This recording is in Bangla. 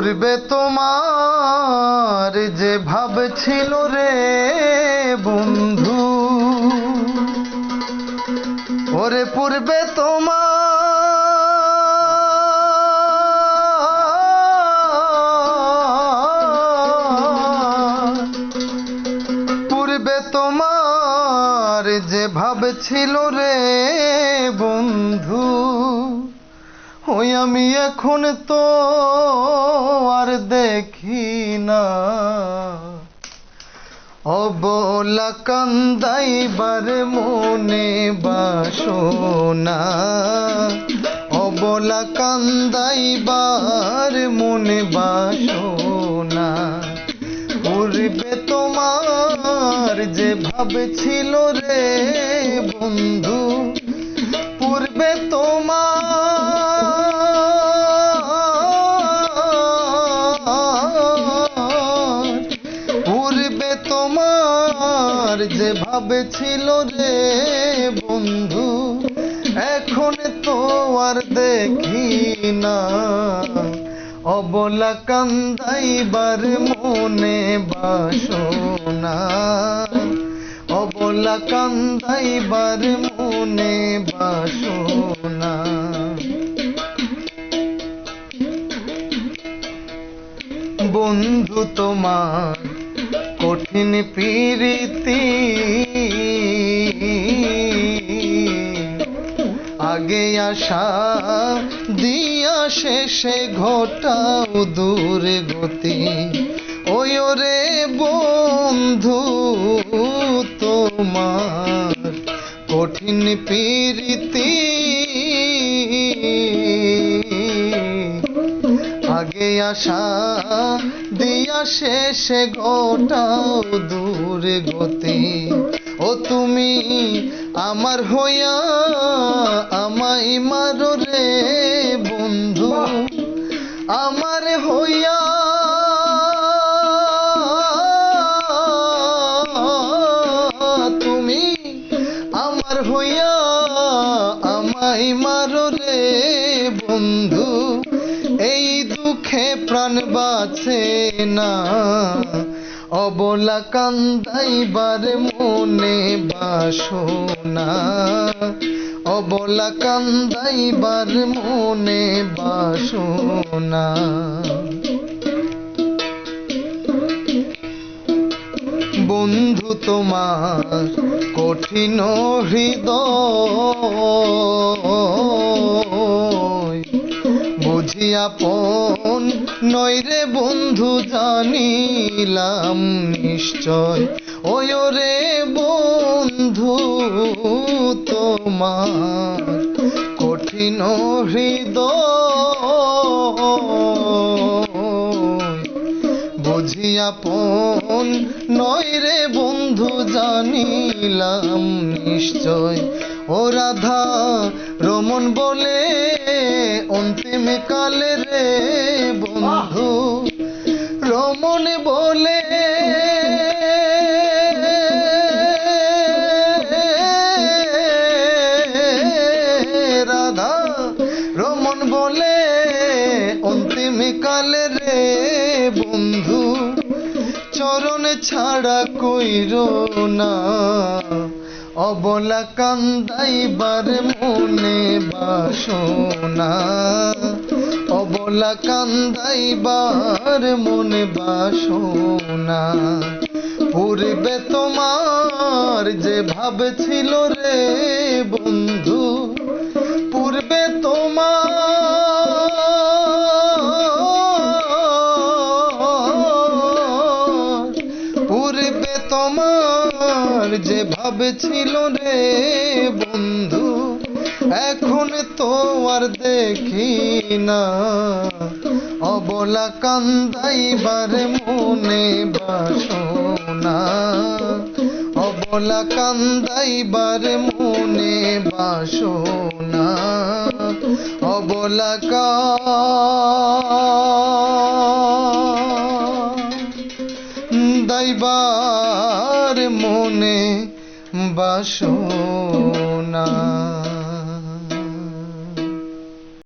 পূর্বে তোমার যে ভাব ছিল রে বন্ধু, ওরে পূর্বে তোমার পূর্বে তোমার যে ভাব ছিল রে বন্ধু ওই আমি এখন তো আর দেখি না। অবলা কান্দাইবার মনে বাসনা। অবলা কান্দাইবার মনে বাসনা। পূর্বে তোমার যে ভাব ছিল রে বন্ধু পূর্বে তোমার পূর্বে তোমার যে ভাবে ছিল রে বন্ধু, এখন তো আর দেখি না। অবলা কান্দাইবার মনে বাসনা, অবলা কান্দাইবার মনে বাসনা। বন্ধু তোমার কঠিন প্রীতি। আগে আসা দিয়া শেষে ঘটাও দূর গতি। ওই রে বন্ধু, তোমার কঠিন প্রীতি। আগে আসা দিয়া শেষে গোটাও দূর গতি। ও তুমি আমার হইয়া আমায় মারো রে বন্ধু, আমার হইয়া। তুমি মারো রে বন্ধু, এই দুঃখে প্রাণ বাঁচে না। অবলা কান্দাইবার মনে বাসনা। অবলা কান্দাইবার মনে বাসনা। বন্ধু তোমার কঠিন হৃদয় বুঝি আপন নইরে বন্ধু, জানিলাম নিশ্চয়। ওই রে বন্ধু, তোমার কঠিন হৃদয়। বুঝি আপন নইরে বন্ধু, জানিলাম নিশ্চয়। ও রাধা রমন বলে, অন্তিম কালে রে বন্ধু। রমন বলে, রাধা রমন বলে, অন্তিম কালে রে বন্ধু। চরণ ছাড়া কইর না। অবলা কান্দাইবার মনে বাসনা। অবলা কান্দাইবার মনে বাসনা। পূর্বে তোমার যে ভাব ছিল রে বন্ধু, পূর্বে তোমার তোমার যে ভাব ছিল রে বন্ধু, এখন তো আর দেখি না। অবলা কান্দাইবার মনে বাসনা। অবলা কান্দাইবার মনে বাসনা। অবলা যাইবার মনে বাসনা।